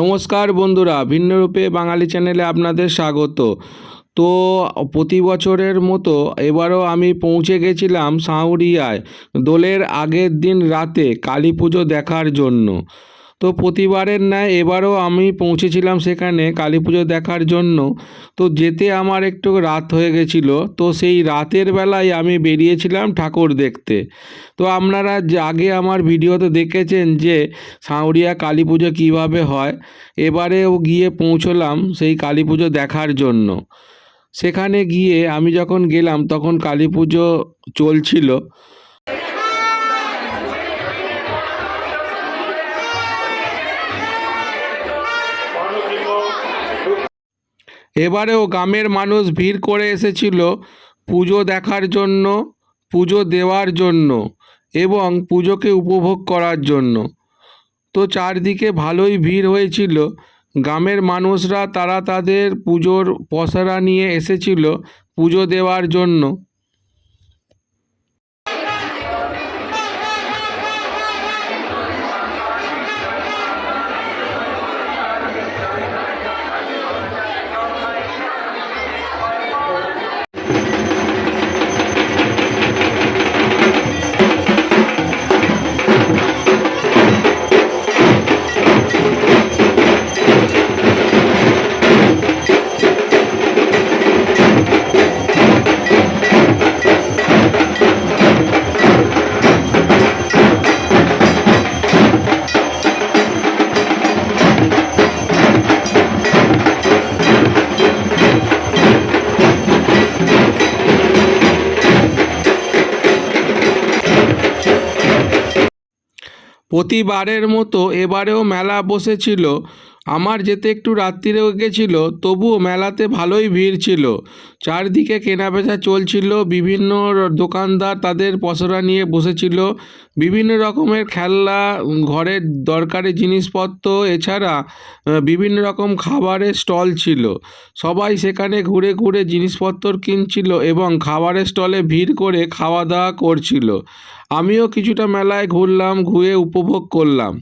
নমস্কার বন্ধুরা ভিন্নরূপে বাঙালি চ্যানেলে আপনাদের স্বাগত। তো প্রতি বছরের মতো এবারও আমি পৌঁছে গেছিলাম সাউরিয়ায়, দোলের আগের দিন রাতে কালী পুজো দেখার জন্য। তো প্রতিবারের ন্যায় এবারও আমি পৌঁছেছিলাম সেখানে কালী পুজো দেখার জন্য। তো যেতে আমার একটু রাত হয়ে গেছিল। তো সেই রাতের বেলায় আমি বেরিয়েছিলাম ঠাকুর দেখতে। তো আপনারা আগে আমার ভিডিওতে দেখেছেন যে সাঁউরিয়া কালী পুজো কীভাবে হয়, এবারেও গিয়ে পৌঁছলাম সেই কালী পুজো দেখার জন্য। সেখানে গিয়ে আমি যখন গেলাম তখন কালী পুজো চলছিল। এবারেও গ্রামের মানুষ ভিড় করে এসেছিল পুজো দেখার জন্য, পুজো দেওয়ার জন্য এবং পুজোকে উপভোগ করার জন্য। তো চারদিকে ভালোই ভিড় হয়েছিল। গ্রামের মানুষরা তারা তাদের পুজোর পসারা নিয়ে এসেছিল পুজো দেওয়ার জন্য। প্রতিবারের মতো এবারেও মেলা বসেছিল আমার যেতে একটু রাত্রিরে গেছিল, তবুও মেলাতে ভালোই ভিড় ছিল। চারদিকে কেনাবেচা চলছিল, বিভিন্ন দোকানদার তাদের পসরা নিয়ে বসেছিল, বিভিন্ন রকমের খেলনা, ঘরের দরকারি জিনিসপত্র, এছাড়া বিভিন্ন রকম খাবারের স্টল ছিল। সবাই সেখানে ঘুরে ঘুরে জিনিসপত্র কিনছিল এবং খাবারের স্টলে ভিড় করে খাওয়া দাওয়া করছিল। আমিও কিছুটা মেলায় ঘুরলাম, ঘুরে উপভোগ করলাম।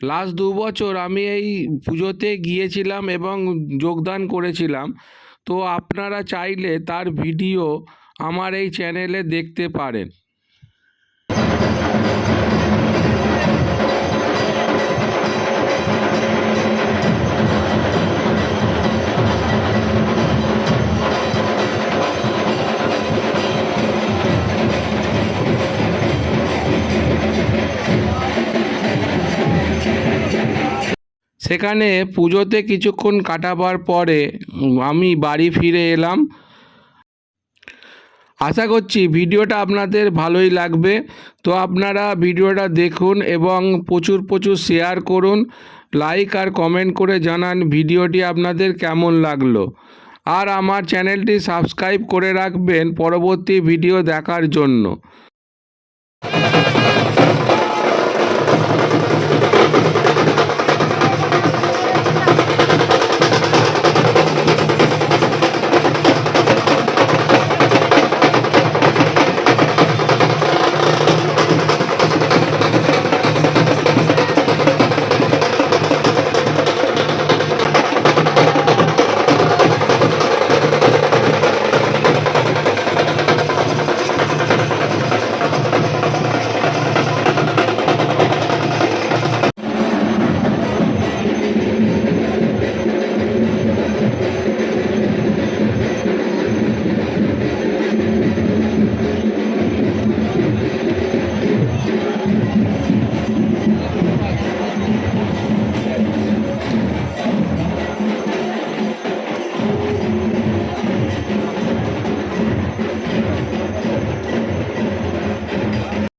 লাস্ট দু বছর আমি এই পুজোতে গিয়েছিলাম এবং যোগদান করেছিলাম। তো আপনারা চাইলে তার ভিডিও আমার এই চ্যানেলে দেখতে পারেন। সেখানে পুজোতে কিছুক্ষণ কাটাবার পরে আমি বাড়ি ফিরে এলাম। আশা করছি ভিডিওটা আপনাদের ভালোই লাগবে। তো আপনারা ভিডিওটা দেখুন এবং প্রচুর প্রচুর শেয়ার করুন লাইক আর কমেন্ট করে জানান ভিডিওটি আপনাদের কেমন লাগল। আর আমার চ্যানেলটি সাবস্ক্রাইব করে রাখবেন পরবর্তী ভিডিও দেখার জন্য।